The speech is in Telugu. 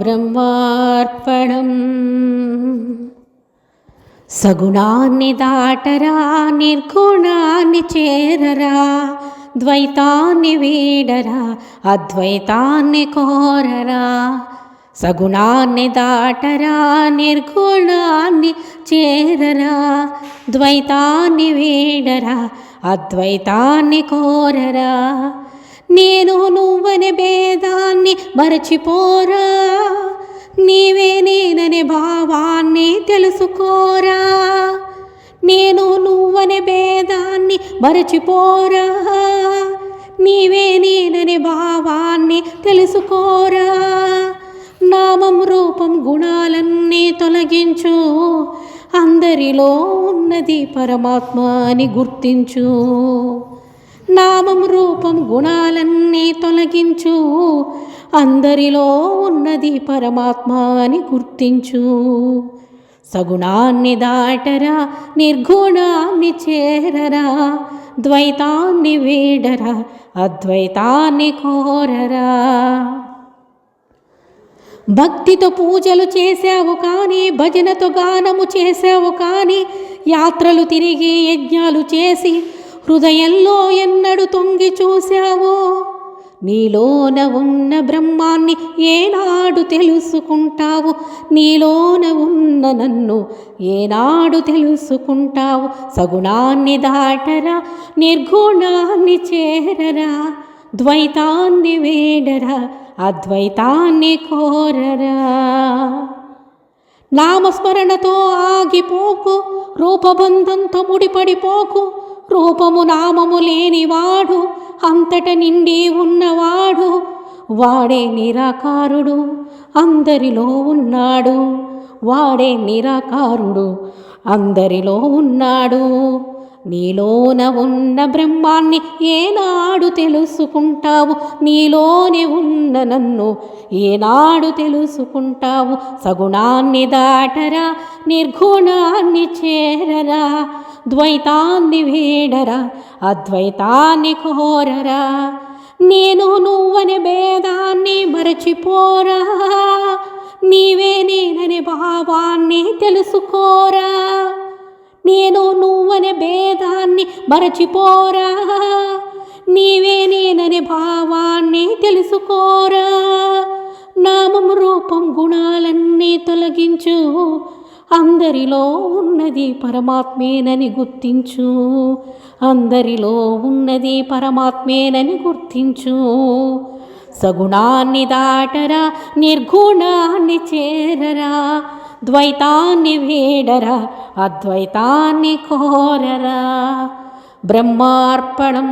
బ్రహ్మార్పణం సగుణాన్ని దాటరా నిర్గుణాన్ని చేరరా ద్వైతాన్ని వీడరా అద్వైతాన్ని కోరరా సగుణాన్ని దాటరా నిర్గుణాన్ని చేరరా ద్వైతాన్ని వీడరా అద్వైతాన్ని కోరరా నేను నువ్వనే భేదాన్ని మరచిపోరా. నీవే నేననే భావాన్ని తెలుసుకోరా. నేను నువ్వనే భేదాన్ని మరచిపోరా. నీవే నేననే భావాన్ని తెలుసుకోరా. నామం రూపం గుణాలన్నీ తొలగించు. అందరిలో ఉన్నది పరమాత్మ అని గుర్తించు. నామం రూపం గుణాలన్నీ తొలగించు. అందరిలో ఉన్నది పరమాత్మ అని గుర్తించు. సగుణాన్ని దాటరా నిర్గుణాన్ని చేరరా. ద్వైతాన్ని వీడరా అద్వైతాన్ని కోరరా. భక్తితో పూజలు చేసావు కానీ భజనతో గానము చేసావు కానీ యాత్రలు తిరిగి యజ్ఞాలు చేసి హృదయంలో ఎన్నడు తొంగి చూశావో? నీలోన ఉన్న బ్రహ్మాన్ని ఏనాడు తెలుసుకుంటావు? నీలోన ఉన్న నన్ను ఏనాడు తెలుసుకుంటావు? సగుణాన్ని దాటరా నిర్గుణాన్ని చేరరా ద్వైతాన్ని వేడరా అద్వైతాన్ని కోరరా? నామస్మరణతో ఆగిపోకు రూపబంధంతో ముడిపడిపోకు రూపము నామము లేనివాడు అంతట నిండి ఉన్నవాడు వాడే నిరాకారుడు అందరిలో ఉన్నాడు. వాడే నిరాకారుడు అందరిలో ఉన్నాడు. నీలోన ఉన్న బ్రహ్మాన్ని ఏనాడు తెలుసుకుంటావు? నీలోనే ఉన్న నన్ను ఏనాడు తెలుసుకుంటావు? సగుణాన్ని దాటరా నిర్గుణాన్ని చేరరా ద్వైతాన్ని వేడరా అద్వైతాన్ని కోరరా? నేను నువ్వనే భేదాన్ని మరచిపోరా నీవే నేననే భావాన్ని తెలుసుకోరా? నేను నువ్వనే భేదాన్ని మరచిపోరా. నీవే నేననే భావాన్ని తెలుసుకోరా. నామం రూపం గుణాలన్నీ తొలగించు. అందరిలో ఉన్నది పరమాత్మేనని గుర్తించు. అందరిలో ఉన్నది పరమాత్మేనని గుర్తించు. సగుణాన్ని దాటరా నిర్గుణాన్ని చేరరా. ద్వైతాన్ని వేడరా అద్వైతాన్ని కోరరా బ్రహ్మార్పణం